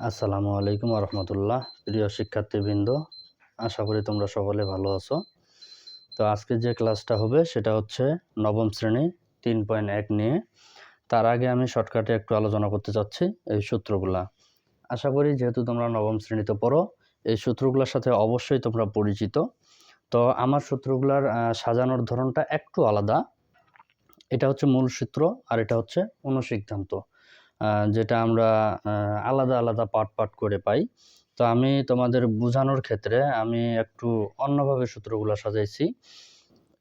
আসসালামু আলাইকুম রহমতুল্লাহ প্রিয় শিক্ষার্থীবৃন্দ, আশা করি তোমরা সকলে ভালো আছো। তো আজকে যে ক্লাসটা হবে সেটা হচ্ছে নবম শ্রেণি তিন পয়েন্ট এক নিয়ে। তার আগে আমি শর্টকাটে একটু আলোচনা করতে চাচ্ছি এই সূত্রগুলা। আশা করি যেহেতু তোমরা নবম শ্রেণীতে পড়ো, এই সূত্রগুলোর সাথে অবশ্যই তোমরা পরিচিত। তো আমার সূত্রগুলার সাজানোর ধরনটা একটু আলাদা। এটা হচ্ছে মূল সূত্র আর এটা হচ্ছে অনুসিদ্ধান্ত। যেটা আমরা আলাদা আলাদা পার্ট পার্ট করে পাই। তো আমি তোমাদের বোঝানোর ক্ষেত্রে আমি একটু অন্যভাবে সূত্রগুলো সাজাইছি।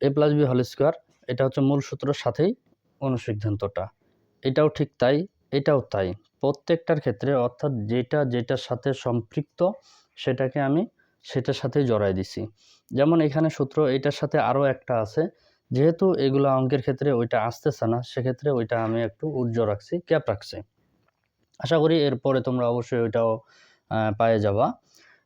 A plus B whole square এটা হচ্ছে মূল সূত্রের সাথেই অনুসিদ্ধান্তটা। এটাও ঠিক তাই, এটাও তাই। প্রত্যেকটার ক্ষেত্রে অর্থাৎ যেটা, যেটার সাথে সম্পৃক্ত, সেটাকে আমি সেটার সাথেই জড়াই দিছি। যেমন এখানে সূত্র এটার সাথে আরও একটা আছে। যেহেতু এগুলো অঙ্কের ক্ষেত্রে ওইটা আসতেছে না, সেক্ষেত্রে ওইটা আমি একটু উজ্জ্বল রাখছি, ক্যাপ রাখছি। আশা করি এরপরে তোমরা অবশ্যই ওইটাও পায়ে যাবা।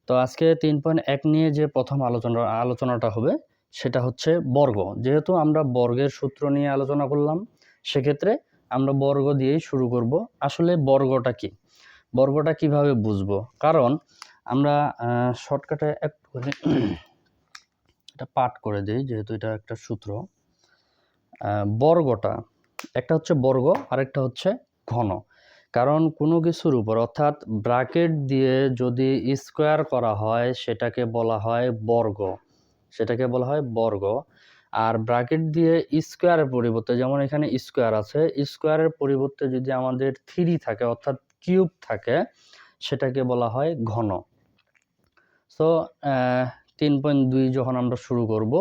তো আজকে তিন পয়েন্ট এক নিয়ে যে প্রথম আলোচনা, আলোচনাটা হবে, সেটা হচ্ছে বর্গ। যেহেতু আমরা বর্গের সূত্র নিয়ে আলোচনা করলাম, সেক্ষেত্রে আমরা বর্গ দিয়েই শুরু করব। আসলে বর্গটা কি? বর্গটা কীভাবে বুঝব? কারণ আমরা শর্টকাটে একটুখানি এটা পাঠ করে দিই, যেহেতু এটা একটা সূত্র। বর্গটা, একটা হচ্ছে বর্গ, আরেকটা হচ্ছে ঘন। কারণ কোনো কিছুর উপর, অর্থাৎ ব্র্যাকেট দিয়ে যদি স্কোয়ার করা হয়, সেটাকে বলা হয় বর্গ। সেটাকে বলা হয় বর্গ। আর ব্র্যাকেট দিয়ে স্কোয়ারের পরিবর্তে, যেমন এখানে স্কোয়ার আছে, স্কোয়ারের পরিবর্তে যদি আমাদের থ্রি থাকে, অর্থাৎ কিউব থাকে, সেটাকে বলা হয় ঘন। সো তিন পয়েন্ট দুই যখন আমরা শুরু করব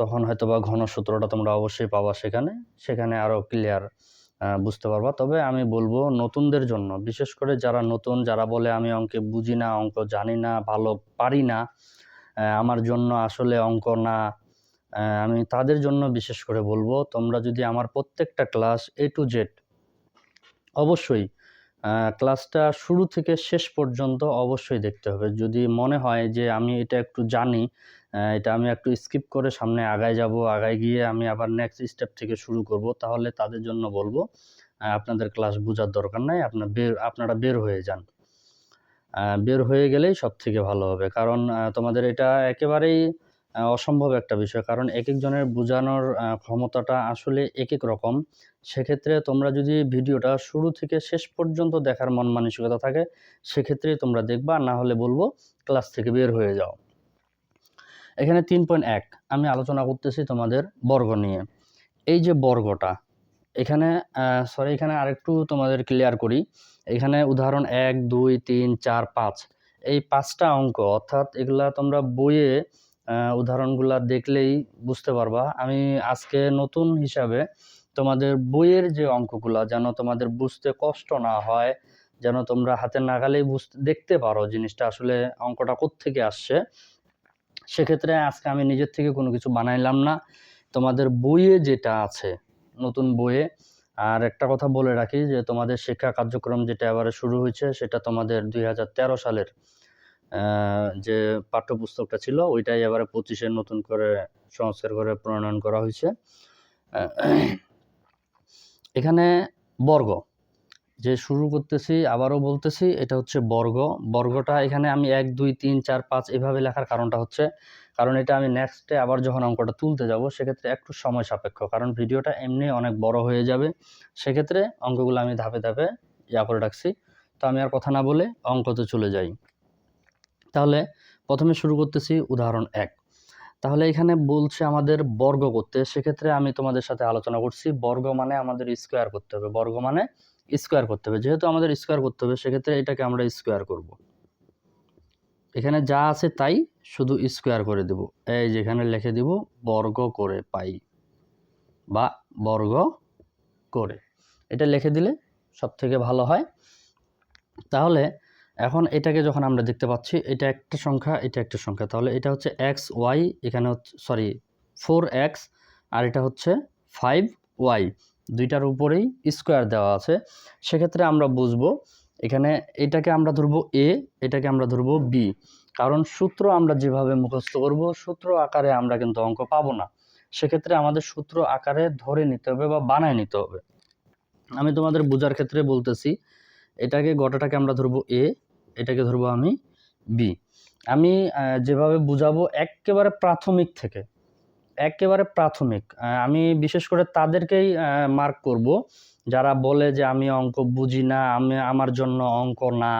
তখন হয়তো বা ঘন সূত্রটা তোমরা অবশ্যই পাবা সেখানে। সেখানে আরও ক্লিয়ার বুঝতে পারবা। তবে আমি বলব নতুনদের জন্য, বিশেষ করে যারা নতুন, যারা বলে আমি অঙ্কে বুঝি না, অঙ্ক জানি না, ভালো পারি না আমার জন্য আসলে অঙ্ক না আমি তাদের জন্য বিশেষ করে বলব, তোমরা যদি আমার প্রত্যেকটা ক্লাস এ টু জেড অবশ্যই ক্লাসটা শুরু থেকে শেষ পর্যন্ত অবশ্যই দেখতে হবে। যদি মনে হয় যে আমি এটা একটু জানি এটা আমি একটু স্কিপ করে সামনে আগায় যাব, আগায় গিয়ে আমি আবার নেক্সট স্টেপ থেকে শুরু করব। তাহলে তাদের জন্য বলব আপনাদের ক্লাস বোঝার দরকার নাই, আপনার বের, আপনারা বের হয়ে যান। বের হয়ে গেলেই সব থেকে ভালো হবে। কারণ তোমাদের এটা একেবারেই অসম্ভব একটা বিষয়। কারণ এক একজনের বোঝানোর ক্ষমতাটা আসলে এক এক রকম। সেক্ষেত্রে তোমরা যদি ভিডিওটা শুরু থেকে শেষ পর্যন্ত দেখার মন মানসিকতা থাকে সেক্ষেত্রে তোমরা দেখবা। না হলে বলব ক্লাস থেকে বের হয়ে যাও। এখানে তিন পয়েন্ট এক, আমি আলোচনা করতেছি তোমাদের বর্গ নিয়ে। এই যে বর্গটা, এখানে সরি এখানে আরেকটু তোমাদের ক্লিয়ার করি। এখানে উদাহরণ এক, দুই, তিন, চার, পাঁচ। এই পাঁচটা অঙ্ক, অর্থাৎ এগুলা তোমরা বইয়ে উদাহরণগুলা দেখলেই বুঝতে পারবা। আমি আজকে নতুন হিসাবে তোমাদের বইয়ের যে অঙ্কগুলা, যেন তোমাদের বুঝতে কষ্ট না হয়, যেন তোমরা হাতের নাগালেই বুঝতে, দেখতে পারো জিনিসটা আসলে অঙ্কটা কোত্থেকে আসছে। সেক্ষেত্রে আজকে আমি নিজের থেকে কোনো কিছু বানাইলাম না। তোমাদের বইয়ে যেটা আছে, নতুন বইয়ে, আর একটা কথা বলে রাখি যে তোমাদের শিক্ষা কার্যক্রম যেটা এবারে শুরু হয়েছে, সেটা তোমাদের দুই হাজার তেরো সালের যে পাঠ্যপুস্তকটা ছিল, ওইটাই এবারে পঁচিশে নতুন করে সংস্কার করে প্রণয়ন করা হয়েছে। এখানে বর্গ যে শুরু করতেছি, আবারও বলতেছি, এটা হচ্ছে বর্গ। বর্গটা এখানে আমি এক, দুই, তিন, চার, পাঁচ এভাবে লেখার কারণটা হচ্ছে, কারণ এটা আমি নেক্সটে আবার যখন অঙ্কটা তুলতে যাব, সেক্ষেত্রে একটু সময় সাপেক্ষ, কারণ ভিডিওটা এমনি অনেক বড় হয়ে যাবে। সেক্ষেত্রে অঙ্কগুলো আমি ধাপে ধাপে ইয়া করে রাখছি। তো আমি আর কথা না বলে অঙ্কতে চলে যাই। তাহলে প্রথমে শুরু করতেছি উদাহরণ এক। তাহলে এখানে বলছে আমাদের বর্গ করতে, সেক্ষেত্রে আমি তোমাদের সাথে আলোচনা করছি। বর্গ মানে আমাদের স্কোয়ার করতে হবে। বর্গ মানে স্কোয়ার করতে হবে। যেহেতু আমাদের স্কোয়ার করতে হবে, সেক্ষেত্রে এটাকে আমরা স্কোয়ার করব। এখানে যা আছে তাই শুধু স্কোয়ার করে দেব। এই যেখানে লিখে দিব, বর্গ করে পাই বা বর্গ করে। এটা লিখে দিলে সব থেকে ভালো হয়। তাহলে এখন এটাকে যখন আমরা দেখতে পাচ্ছি, এটা একটা সংখ্যা, এটা একটা সংখ্যা। তাহলে এটা হচ্ছে এক্স ওয়াই এখানে হচ্ছে সরি ফোর এক্স আর এটা হচ্ছে ফাইভ ওয়াই দুইটার উপরেই স্কোয়ার দেওয়া আছে। সেক্ষেত্রে আমরা বুঝব, এখানে এটাকে আমরা ধরবো এ এটাকে আমরা ধরবো বি কারণ সূত্র আমরা যেভাবে মুখস্থ করব, সূত্র আকারে আমরা কিন্তু অঙ্ক পাবো না। সেক্ষেত্রে আমাদের সূত্র আকারে ধরে নিতে হবে বা বানায় নিতে হবে। আমি তোমাদের বোঝার ক্ষেত্রে বলতেছি, এটাকে, গোটাটাকে আমরা ধরবো এ এটাকে ধরবো আমি বি আমি যেভাবে বুঝাবো, একেবারে প্রাথমিক থেকে। একেবারে প্রাথমিক। আমি বিশেষ করে তাদেরকেই মার্ক করব। যারা বলে যে আমি অঙ্ক বুঝি না, আমি আমার জন্য অঙ্ক না,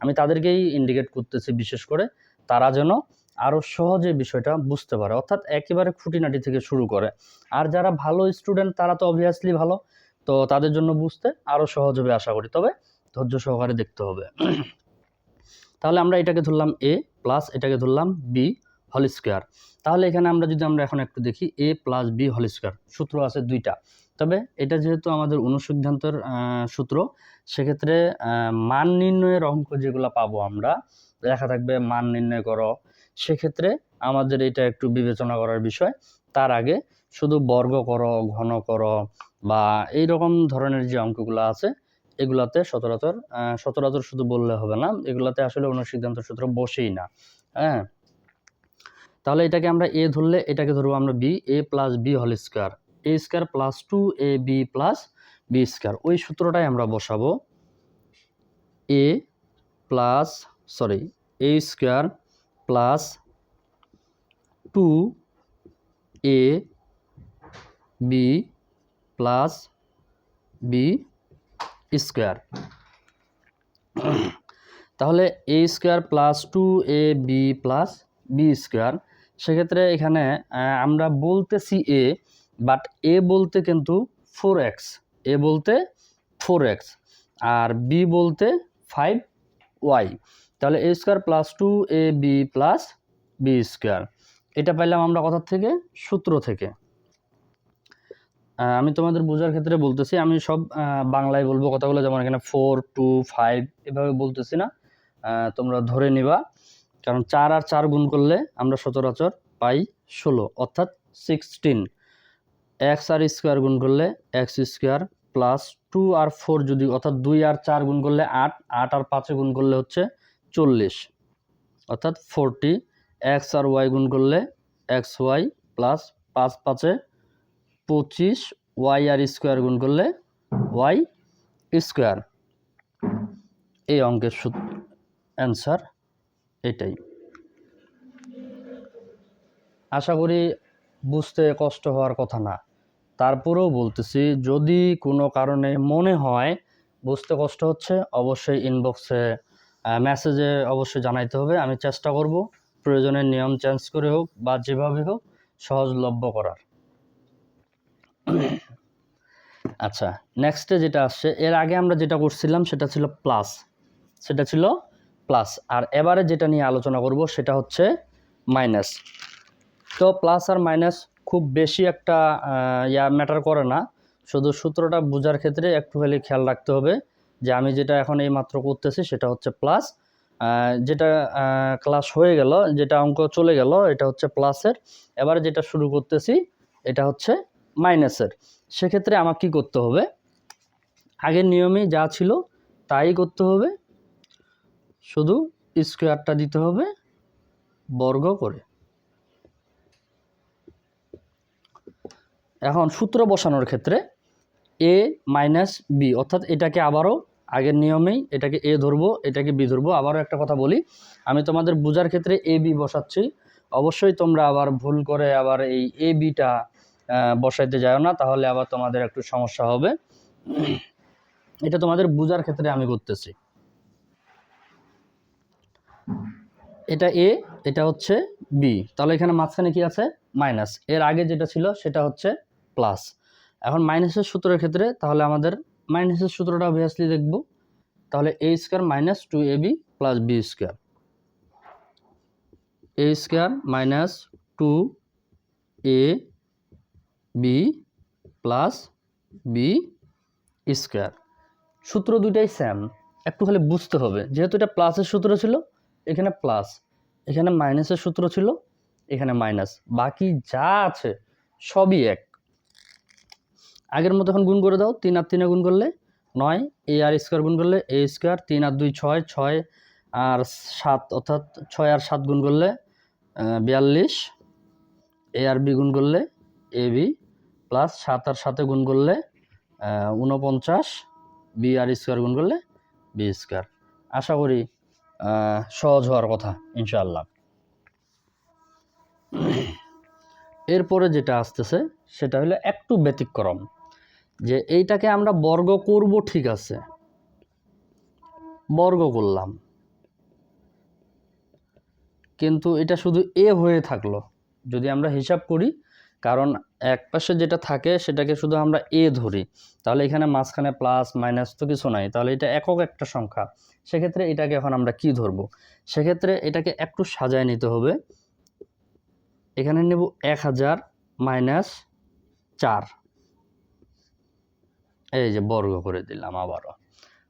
আমি তাদেরকেই ইন্ডিকেট করতেছি বিশেষ করে তারা যেন আরও সহজে বিষয়টা বুঝতে পারে। অর্থাৎ একেবারে খুঁটিনাটি থেকে শুরু করে। আর যারা ভালো স্টুডেন্ট তারা তো অবভিয়াসলি ভালো। তো তাদের জন্য বুঝতে আরও সহজ হবে আশা করি। তবে ধৈর্য সহকারে দেখতে হবে। তাহলে আমরা এটাকে ধরলাম এ প্লাস এটাকে ধরলাম বি হল স্কোয়ার তাহলে এখানে আমরা যদি আমরা এখন একটু দেখি A plus B whole square সূত্র আছে দুইটা। তবে এটা যেহেতু আমাদের অনুসিদ্ধান্তর সূত্র, সেক্ষেত্রে মান নির্ণয়ের অঙ্ক যেগুলো পাবো আমরা, লেখা থাকবে মান নির্ণয় করো। সেক্ষেত্রে আমাদের এটা একটু বিবেচনা করার বিষয়। তার আগে শুধু বর্গ করো, ঘন করো বা এই রকম ধরনের যে অঙ্কগুলো আছে, এগুলাতে সচরাচর সচরাচর শুধু বললে হবে না। এগুলাতে আসলে অনুসিদ্ধান্ত সূত্র বসেই না। হ্যাঁ? তাহলে এটাকে আমরা এ ধরলে এটাকে ধরবো আমরা B A plus B whole square A square plus two A B plus B square ওই সূত্রটাই আমরা বসাবো। A plus sorry A square plus two A B plus B square তাহলে A square plus two A B plus B square সেক্ষেত্রে এখানে আমরা বলতেছি এ but এ বলতে কিন্তু ফোর এক্স এ বলতে ফোর এক্স আর বি বলতে ফাইভ ওয়াই তাহলে A square plus two A B plus B square এটা পাইলাম আমরা কথার থেকে, সূত্র থেকে। আমি তোমাদের বোঝার ক্ষেত্রে বলতেছি, আমি সব বাংলায় বলব কথাগুলো, যেমন এখানে ফোর টু ফাইভ এভাবে বলতেছি না। তোমরা ধরে নিবা। কারণ চার আর চার গুণ করলে আমরা সচরাচর পাই ষোলো, অর্থাৎ সিক্সটিন এক্স আর স্কোয়ার গুণ করলে এক্স স্কোয়ার প্লাস টু আর ফোর যদি, অর্থাৎ দুই আর চার গুণ করলে আট আট আর পাঁচে গুণ করলে হচ্ছে চল্লিশ। অর্থাৎ ফোরটি এক্স আর ওয়াই গুণ করলে এক্স ওয়াই প্লাস পাঁচ, পাঁচে পঁচিশ ওয়াই আর স্কোয়ার গুণ করলে ওয়াই স্কোয়ার এই অঙ্কের সূত্র অ্যান্সার এটাই। আশা করি বুঝতে কষ্ট হওয়ার কথা না। তারপরেও বলতেছি, যদি কোনো কারণে মনে হয় বুঝতে কষ্ট হচ্ছে, অবশ্যই ইনবক্সে মেসেজে অবশ্যই জানাইতে হবে। আমি চেষ্টা করব, প্রয়োজনের নিয়ম চেঞ্জ করে হোক বা যেভাবে হোক সহজলভ্য করার। আচ্ছা নেক্সটে যেটা আসছে, এর আগে আমরা যেটা করছিলাম সেটা ছিল প্লাস সেটা ছিল প্লাস আর এবারে যেটা নিয়ে আলোচনা করব সেটা হচ্ছে মাইনাস তো প্লাস আর মাইনাস খুব বেশি একটা ইয়া ম্যাটার করে না। শুধু সূত্রটা বোঝার ক্ষেত্রে একটু খালি খেয়াল রাখতে হবে যে আমি যেটা এখন এই মাত্র করতেছি সেটা হচ্ছে প্লাস যেটা ক্লাস হয়ে গেল, যেটা অঙ্ক চলে গেল, এটা হচ্ছে প্লাসের এবারে যেটা শুরু করতেছি, এটা হচ্ছে মাইনাসের সেক্ষেত্রে আমার কি করতে হবে? আগের নিয়মে যা ছিল তাই করতে হবে। শুধু স্কোয়ারটা দিতে হবে বর্গ করে। এখন সূত্র বসানোর ক্ষেত্রে এ মাইনাস বি অর্থাৎ এটাকে আবারও আগের নিয়মেই এটাকে এ ধরবো, এটাকে বি ধরবো। আবারও একটা কথা বলি, আমি তোমাদের বোঝার ক্ষেত্রে এ বি বসাচ্ছি। অবশ্যই তোমরা আবার ভুল করে আবার এই এ বিটা বসাইতে যাও না, তাহলে আবার তোমাদের একটু সমস্যা হবে। এটা তোমাদের বোঝার ক্ষেত্রে আমি করতেছি। এটা এ এটা হচ্ছে বি তাহলে এখানে মাঝখানে কি আছে? মাইনাস এর আগে যেটা ছিল, সেটা হচ্ছে প্লাস এখন মাইনাসের সূত্রের ক্ষেত্রে তাহলে আমাদের মাইনাসের সূত্রটা অবভিয়াসলি দেখব। তাহলে A square minus two A B plus B square A square minus two A B plus B square সূত্র দুইটাই সেম একটু খালি বুঝতে হবে। যেহেতু এটা প্লাসের সূত্র ছিল এখানে প্লাস এখানে মাইনাসের সূত্র ছিল, এখানে মাইনাস বাকি যা আছে সবই এক। আগের মতো এখন গুণ করে দাও, তিন আর তিনে গুণ করলে নয় এ আর স্কোয়ার গুণ করলে এ স্কোয়ার তিন আর দুই ছয় ছয় আর সাত, অর্থাৎ ছয় আর সাত গুণ করলে বিয়াল্লিশ এ আর বি গুণ করলে এ বি প্লাস সাত আর সাথে গুণ করলে উনপঞ্চাশ বি আর স্কোয়ার গুণ করলে বি স্কোয়ার আশা করি সহজ হওয়ার কথা, ইনশাআল্লাহ। এরপরে যেটা আসতেছে, সেটা হলো একটু ব্যতিক্রম, যে এইটাকে আমরা বর্গ করব ঠিক আছে। বর্গ করলাম। কিন্তু এটা শুধু এ হয়ে থাকল, যদি আমরা হিসাব করি, কারণ এক পাশে যেটা থাকে, সেটাকে শুধু আমরা এ ধরি, তাহলে এখানে মাঝখানে প্লাস, মাইনাস তো কিছু নাই, তাহলে এটা একক একটা সংখ্যা। সেক্ষেত্রে এটাকে এখন আমরা কি ধরব? সেক্ষেত্রে এটাকে একটু সাজায় নিতে হবে। এখানে নেব এক হাজার মাইনাস চার। এই যে বর্গ করে দিলাম আবারও।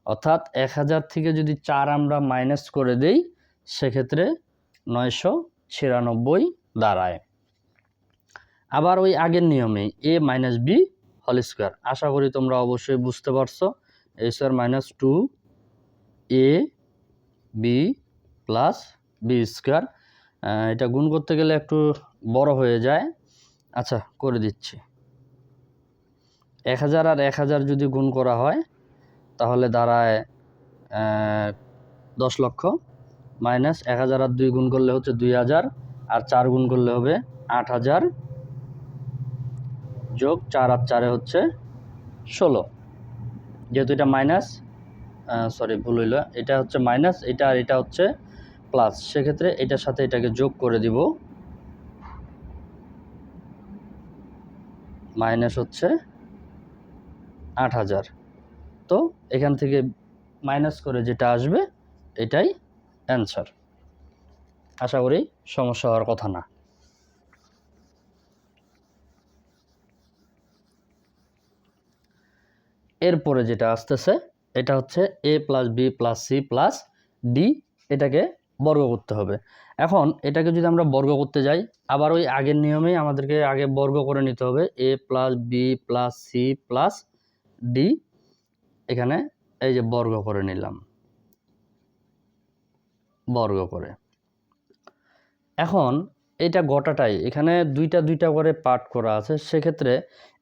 অর্থাৎ এক হাজার থেকে যদি চার আমরা মাইনাস করে দেই, সেক্ষেত্রে নয়শো ছিয়ানব্বই দাঁড়ায়। আবার ওই আগের নিয়মে A minus B whole square. আশা করি তোমরা অবশ্যই বুঝতে পারছ। A square minus two A, B plus B square. এটা গুণ করতে গেলে একটু বড় হয়ে যায়। আচ্ছা করে দিচ্ছি। এক হাজার আর এক হাজার যদি গুণ করা হয়, তাহলে দাঁড়ায় দশ লক্ষ মাইনাস এক হাজার আর দুই গুণ করলে হচ্ছে দুই হাজার, আর চার গুণ করলে হবে আট হাজার যোগ চার আর চারে হচ্ছে ষোলো। যেহেতু এটা মাইনাস সরি ভুল হইল। এটা হচ্ছে মাইনাস এটা আর এটা হচ্ছে প্লাস সেক্ষেত্রে এটার সাথে এটাকে যোগ করে দিব। মাইনাস হচ্ছে আট হাজার। তো এখান থেকে মাইনাস করে যেটা আসবে, এটাই অ্যান্সার আশা করি সমস্যা হওয়ার কথা না। এরপরে যেটা আসতেছে এটা হচ্ছে A plus B plus C plus D এটাকে বর্গ করতে হবে। এখন এটাকে যদি আমরা বর্গ করতে যাই, আবার ওই আগের নিয়মেই আমাদেরকে আগে বর্গ করে নিতে হবে। A plus B plus C plus D এখানে এই যে বর্গ করে নিলাম। বর্গ করে। এখন এটা গোটাটাই, এখানে দুইটা দুইটা করে পার্ট করা আছে, সেক্ষেত্রে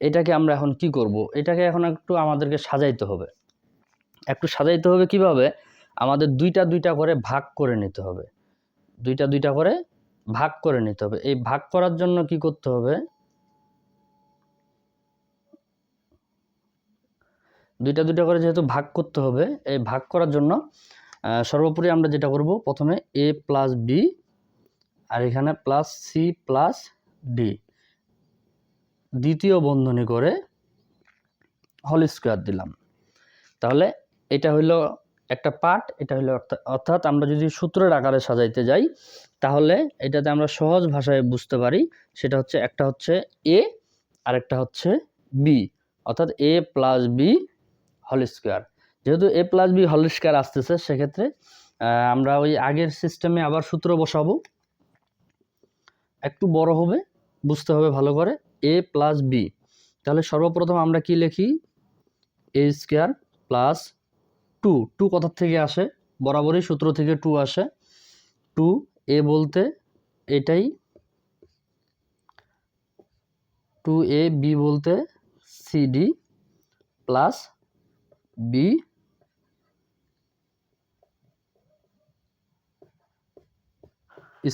এটাকে আমরা এখন কি করব? এটাকে এখন একটু আমাদেরকে সাজাইতে হবে। একটু সাজাইতে হবে কীভাবে? আমাদের দুইটা দুইটা করে ভাগ করে নিতে হবে। দুইটা দুইটা করে ভাগ করে নিতে হবে। এই ভাগ করার জন্য কি করতে হবে? দুইটা দুইটা করে যেহেতু ভাগ করতে হবে, এই ভাগ করার জন্য সর্বোপরি আমরা যেটা করব, প্রথমে এ প্লাস বি আর এখানে প্লাস সি প্লাস ডি দ্বিতীয় বন্ধনী করে হল স্কোয়ার দিলাম। তাহলে এটা হইল একটা পার্ট এটা অর্থা- অর্থাৎ আমরা যদি সূত্রের আকারে সাজাইতে যাই, তাহলে এটাতে আমরা সহজ ভাষায় বুঝতে পারি, সেটা হচ্ছে একটা হচ্ছে এ আর একটা হচ্ছে বি অর্থাৎ A plus B whole square যেহেতু A plus B whole square আসতেছে, সেক্ষেত্রে আমরা ওই আগের সিস্টেমে আবার সূত্র বসাবো। একটু বড় হবে, বুঝতে হবে ভালো করে। এ প্লাস বি তাহলে সর্বপ্রথম আমরা কি লিখি? A square plus two two কোথার থেকে আসে? বরাবরই সূত্র থেকে টু আসে। টু এ বলতে এটাই। টু এ বি বলতে CD plus B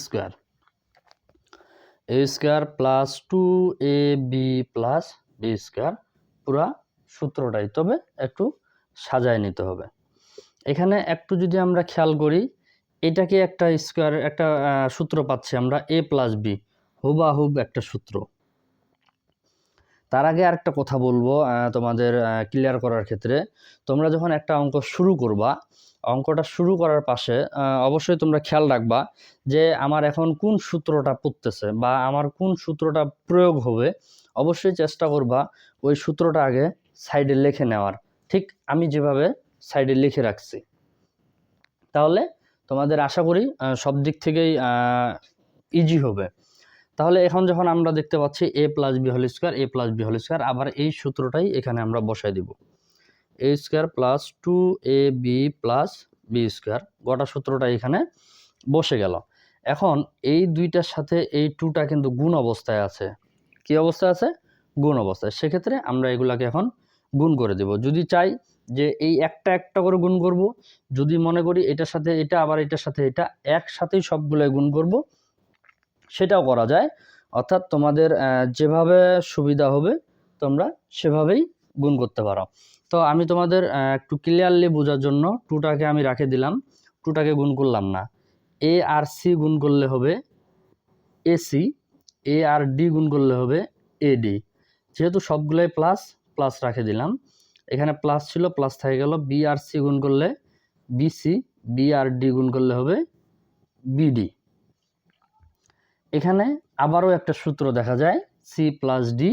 square A square plus two A B plus B square পুরা সূত্রটাই। তবে একটু সাজায় নিতে হবে। এখানে একটু যদি আমরা খেয়াল করি, এটাকে একটা স্কোয়ার একটা সূত্র পাচ্ছি আমরা এ প্লাস বি হুবাহুব একটা সূত্র। তার আগে আরেকটা কথা বলব তোমাদের ক্লিয়ার করার ক্ষেত্রে। তোমরা যখন একটা অঙ্ক শুরু করবা, অঙ্কটা শুরু করার পাশে অবশ্যই তোমরা খেয়াল রাখবা যে আমার এখন কোন সূত্রটা পড়তেছে বা আমার কোন সূত্রটা প্রয়োগ হবে, অবশ্যই চেষ্টা করবা ওই সূত্রটা আগে সাইডে লিখে নেওয়ার। ঠিক আমি যেভাবে সাইডে লিখে রাখছি। তাহলে তোমাদের আশা করি সব দিক থেকেই ইজি হবে। তাহলে এখন যখন আমরা দেখতে পাচ্ছি A plus B whole square A plus B whole square আবার এই সূত্রটাই এখানে আমরা বসাই দিব। A square plus two A B plus B square গোটা সূত্রটা এখানে বসে গেল। এখন এই দুইটার সাথে এই টুটা কিন্তু গুণ অবস্থায় আছে। কি অবস্থায় আছে? গুণ অবস্থায়। সেক্ষেত্রে আমরা এগুলাকে এখন গুণ করে দেব। যদি চাই যে এই একটা একটা করে গুণ করব। যদি মনে করি এটার সাথে এটা, আবার এটার সাথে এটা, একসাথেই সবগুলো গুণ করব, সেটাও করা যায়। অর্থাৎ তোমাদের যেভাবে সুবিধা হবে, তোমরা সেভাবেই গুণ করতে পারো। তো আমি তোমাদের একটু ক্লিয়ারলি বোঝার জন্য টুটাকে আমি রাখে দিলাম। টুটাকে গুণ করলাম না। এ আর সি গুণ করলে হবে এসি এ আর ডি গুণ করলে হবে এডি যেহেতু সবগুলোই প্লাস প্লাস রাখে দিলাম। এখানে প্লাস ছিল প্লাস থেকে গেল বি আর সি গুণ করলে বিসি বি আর ডি গুণ করলে হবে বিডি এখানে আবারও একটা সূত্র দেখা যায় C plus D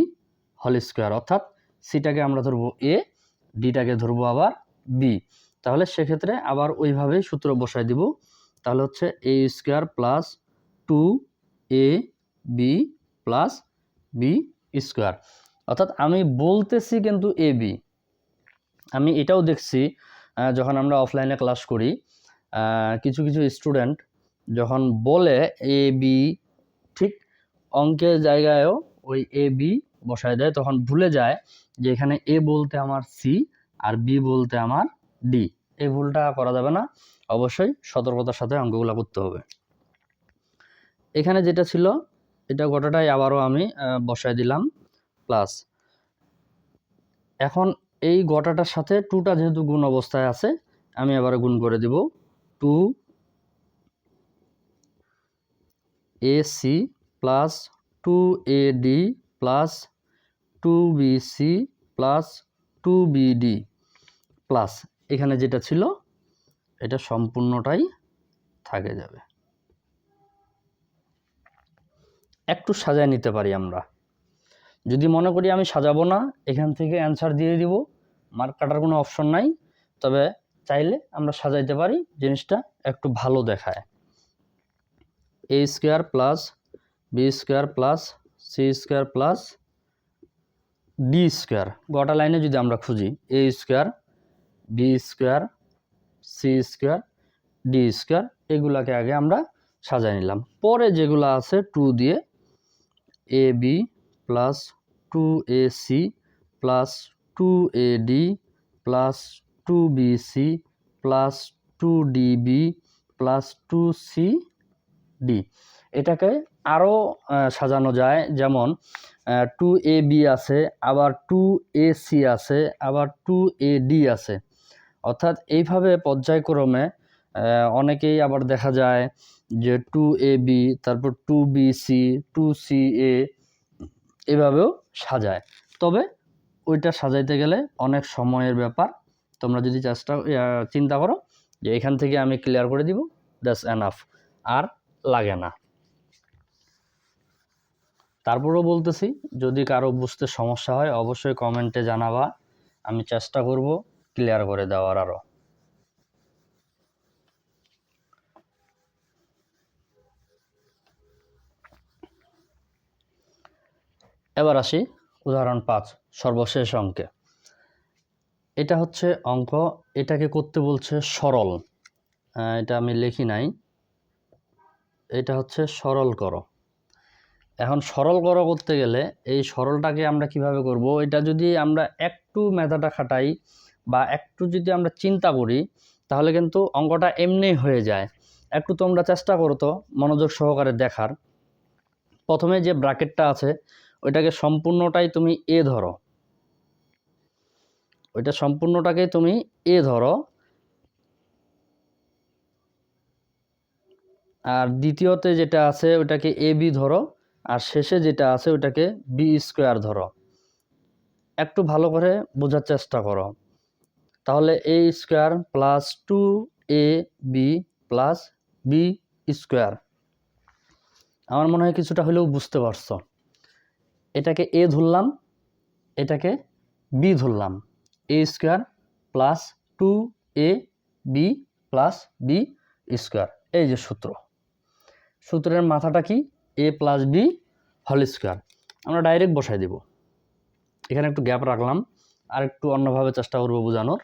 whole square অর্থাৎ সিটাকে আমরা ধরবো এ ডিটাকে ধরবো আবার বি তাহলে সেক্ষেত্রে আবার ওইভাবেই সূত্র বসায় দিব। তাহলে হচ্ছে A square plus two A B plus B square অর্থাৎ আমি বলতেছি কিন্তু এ বি আমি এটাও দেখছি যখন আমরা অফলাইনে ক্লাস করি কিছু কিছু স্টুডেন্ট যখন বলে এ বি ঠিক অঙ্কের জায়গায়ও ওই এ বি বসায় দেয়, তখন ভুলে যায় যে এখানে এ বলতে আমার সি আর বি বলতে আমার ডি এই ভুলটা করা যাবে না, অবশ্যই সতর্কতার সাথে অঙ্কগুলো করতে হবে। এখানে যেটা ছিল, এটা গোটাটাই আবারও আমি বসায় দিলাম প্লাস এখন এই গোটাটার সাথে টুটা যেহেতু গুণ অবস্থায় আছে, আমি আবার গুণ করে দিব two A C plus two A D plus two B C plus two B D plus এখানে যেটা ছিল, এটা সম্পূর্ণটাই থাকে যাবে। একটু সাজায় নিতে পারি আমরা। যদি মনে করি আমি সাজাবো না, এখান থেকে অ্যান্সার দিয়ে দিব। মার্ক কাটার কোনো অপশন নাই। তবে চাইলে আমরা সাজাইতে পারি, জিনিসটা একটু ভালো দেখায়। A square plus B square plus C square plus D square গোটা লাইনে যদি আমরা খুঁজি A square B square C square D square এগুলাকে আগে আমরা সাজাই নিলাম। পরে যেগুলো আছে টু দিয়ে A B plus two A C plus two A D plus two B C plus two D B plus two C D এটাকে আরও সাজানো যায়। যেমন টু এ বি আছে, আবার টু এ সি আছে, আবার টু এ ডি আছে। অর্থাৎ এইভাবে পর্যায়ক্রমে অনেকেই আবার দেখা যায় যে টু এ বি তারপর two B C two C A এভাবেও সাজায়। তবে ওইটা সাজাইতে গেলে অনেক সময়ের ব্যাপার। তোমরা যদি চেষ্টা চিন্তা করো যে এখান থেকে আমি ক্লিয়ার করে দিব দ্যাটস এনাফ আর লাগে না। তারপরেও বলতেছি, যদি কারও বুঝতে সমস্যা হয়, অবশ্যই কমেন্টে জানাবা। আমি চেষ্টা করব ক্লিয়ার করে দেওয়ার আরও এবার আসি উদাহরণ পাঁচ, সর্বশেষ অঙ্কে। এটা হচ্ছে অঙ্ক, এটাকে করতে বলছে সরল। এটা আমি লিখি নাই। এটা হচ্ছে সরল করো। এখন সরল করো করতে গেলে এই সরলটাকে আমরা কীভাবে করব? এটা যদি আমরা একটু মেধাটা খাটাই বা একটু যদি আমরা চিন্তা করি, তাহলে কিন্তু অঙ্কটা এমনিই হয়ে যায়। একটু তোমরা চেষ্টা করো তো মনোযোগ সহকারে দেখার। প্রথমে যে ব্র্যাকেটটা আছে ওইটাকে সম্পূর্ণটাই তুমি এ ধরো। ওইটা সম্পূর্ণটাকে তুমি এ ধরো। আর দ্বিতীয়তে যেটা আছে ওটাকে এ বি ধরো। আর শেষে যেটা আছে ওটাকে বি স্কোয়ার ধরো। একটু ভালো করে বোঝার চেষ্টা করো। তাহলে A square plus two A B plus B square. আমার মনে হয় কিছুটা হলেও বুঝতে পারছ। এটাকে এ ধরলাম, এটাকে বি ধরলাম। A square plus two A B plus B square এই যে সূত্র। সূত্রের মাথাটা কি? A plus B whole square আমরা ডাইরেক্ট বসাই দিব। এখানে একটু গ্যাপ রাখলাম। আর একটু অন্যভাবে চেষ্টা করব বোঝানোর।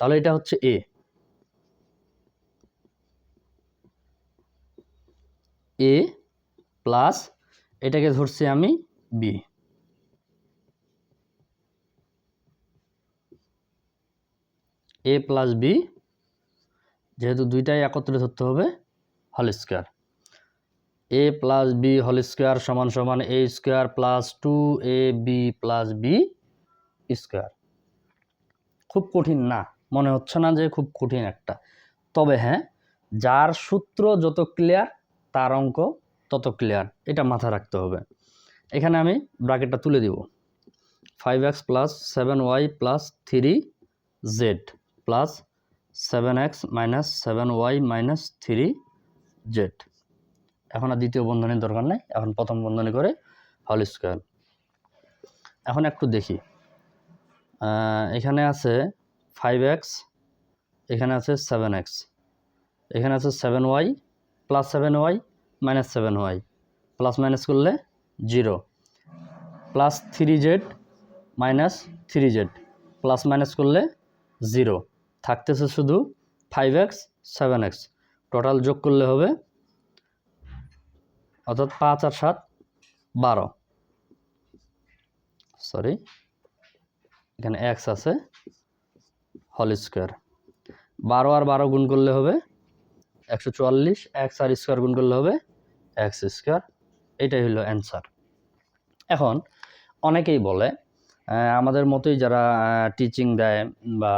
তাহলে এটা হচ্ছে এ এ প্লাস এটাকে ধরছি আমি বি এ প্লাস বি যেহেতু দুইটাই একত্রে ধরতে হবে whole square A plus B whole square সমান সমান A square plus two A B plus B square খুব কঠিন না, মনে হচ্ছে না যে খুব কঠিন একটা। তবে হ্যাঁ যার সূত্র যত ক্লিয়ার তার অঙ্ক তত ক্লিয়ার এটা মাথা রাখতে হবে। এখানে আমি ব্রাকেটটা তুলে দিব। Five X plus seven Y plus three Z plus seven X minus seven Y minus three Z এখন আর দ্বিতীয় বন্ধনীর দরকার নেই, এখন প্রথম বন্ধনী করে হল স্কোয়ার এখন একটু দেখি। এখানে আছে ফাইভ এক্স এখানে আছে সেভেন এক্স এখানে আছে seven Y plus seven Y minus seven Y plus minus করলে zero plus three Z minus three Z plus minus করলে জিরো থাকতেছে শুধু five X seven X total যোগ করলে হবে অর্থাৎ পাঁচ আর সাত, বারো। সরি এখানে এক্স আছে হল স্কোয়ার বারো আর বারো গুণ করলে হবে একশো চুয়াল্লিশ এক্স আর স্কোয়ার গুণ করলে হবে এক্স স্কোয়ার, এটাই হলো অ্যান্সার। এখন অনেকেই বলে আমাদের মতোই যারা টিচিং দেয় বা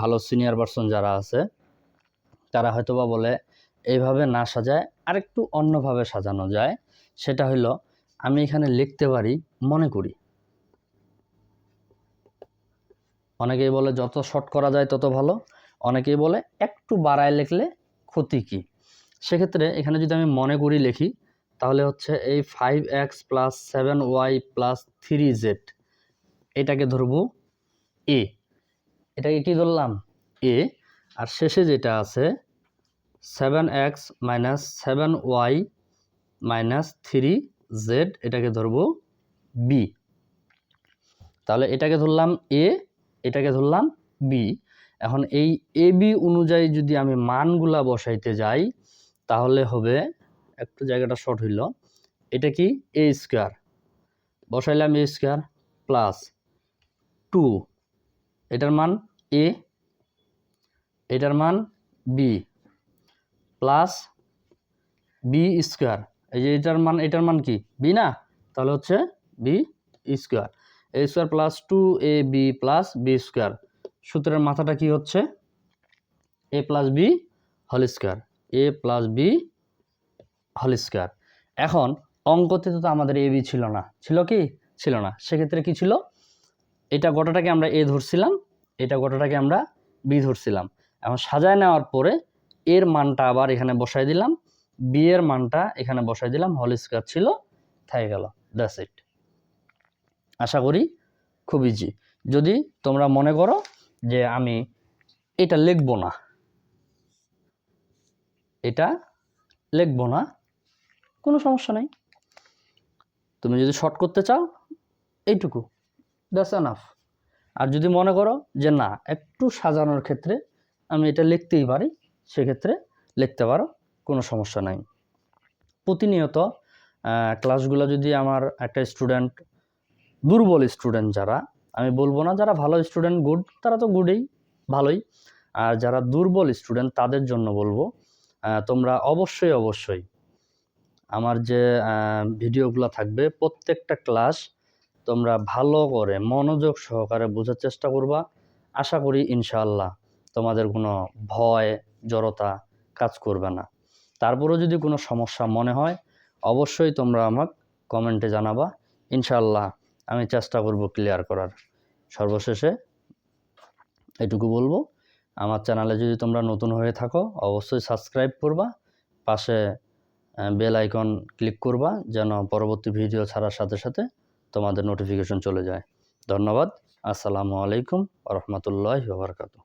ভালো সিনিয়র পার্সন যারা আছে, তারা হয়তোবা বলে, এইভাবে না সাজায়, আরেকটু অন্যভাবে সাজানো যায়। সেটা হলো, আমি এখানে লিখতে পারি, মনে করি। অনেকেই বলে, যত শর্ট করা যায়, তত ভালো। অনেকেই বলে, একটু বাড়ায় লিখলে ক্ষতি কী? সেক্ষেত্রে এখানে যদি আমি মনে করি লিখি, তাহলে হচ্ছে এই five X plus seven Y plus three Z এটাকে ধরবো এ এটাকে কি ধরলাম? এ আর শেষে যেটা আছে seven X minus seven Y minus three Z এটাকে ধরবো বি তাহলে এটাকে ধরলাম এ এটাকে ধরলাম বি এখন এই এ বি অনুযায়ী যদি আমি মানগুলা বসাইতে যাই তাহলে হবে, একটু জায়গাটা শর্ট হইল, এটা কি? এ স্কোয়ার বসাইলাম এ স্কোয়ার প্লাস টু এটার মান এ এটার মান বি প্লাস বি স্কোয়ার এই যে এটার মান এটার মান কি? বি না? তাহলে হচ্ছে B square A square plus two A B plus B square সূত্রের মাথাটা কি হচ্ছে? A plus B whole square A plus B whole square এখন অঙ্কতে তো আমাদের এ বি ছিল না। ছিল কি? ছিল না। সেক্ষেত্রে কি ছিল? এটা গোটাটাকে আমরা এ ধরছিলাম, এটা গোটাটাকে আমরা বি ধরছিলাম। এখন সাজায় নেওয়ার পরে এর মানটা আবার এখানে বসাই দিলাম বি এর মানটা এখানে বসাই দিলাম হল স্কোয়ার ছিল থেকে গেল। দ্যাটস ইট আশা করি খুব ইজি যদি তোমরা মনে করো যে আমি এটা লিখব না এটা লিখব না। কোনো সমস্যা নেই। তুমি যদি শর্ট করতে চাও, এইটুকু। দ্যাটস এনাফ আর যদি মনে করো যে না, একটু সাজানোর ক্ষেত্রে আমি এটা লিখতেই পারি, সেক্ষেত্রে লিখতে পারো, কোনো সমস্যা নাই। প্রতিনিয়ত ক্লাসগুলো যদি আমার একটা স্টুডেন্ট দুর্বল স্টুডেন্ট যারা, আমি বলব না যারা ভালো স্টুডেন্ট গুড তারা তো গুডই ভালোই। আর যারা দুর্বল স্টুডেন্ট তাদের জন্য বলব তোমরা অবশ্যই অবশ্যই আমার যে ভিডিওগুলো থাকবে, প্রত্যেকটা ক্লাস তোমরা ভালো করে মনোযোগ সহকারে বোঝার চেষ্টা করবা। আশা করি ইনশাআল্লাহ তোমাদের কোনো ভয়, জড়তা কাজ করবে না। তারপরেও যদি কোনো সমস্যা মনে হয়, অবশ্যই তোমরা আমাকে কমেন্টে জানাবা। ইনশাআল্লাহ আমি চেষ্টা করব ক্লিয়ার করার। সর্বশেষে এটুকু বলব আমার চ্যানেলে যদি তোমরা নতুন হয়ে থাকো, অবশ্যই সাবস্ক্রাইব করবা, পাশে বেল আইকন ক্লিক করবা, যেন পরবর্তী ভিডিও ছাড়ার সাথে সাথে তোমাদের নোটিফিকেশন চলে যায়। ধন্যবাদ, আসসালামু আলাইকুম রহমতুল্লাহ বারকাতু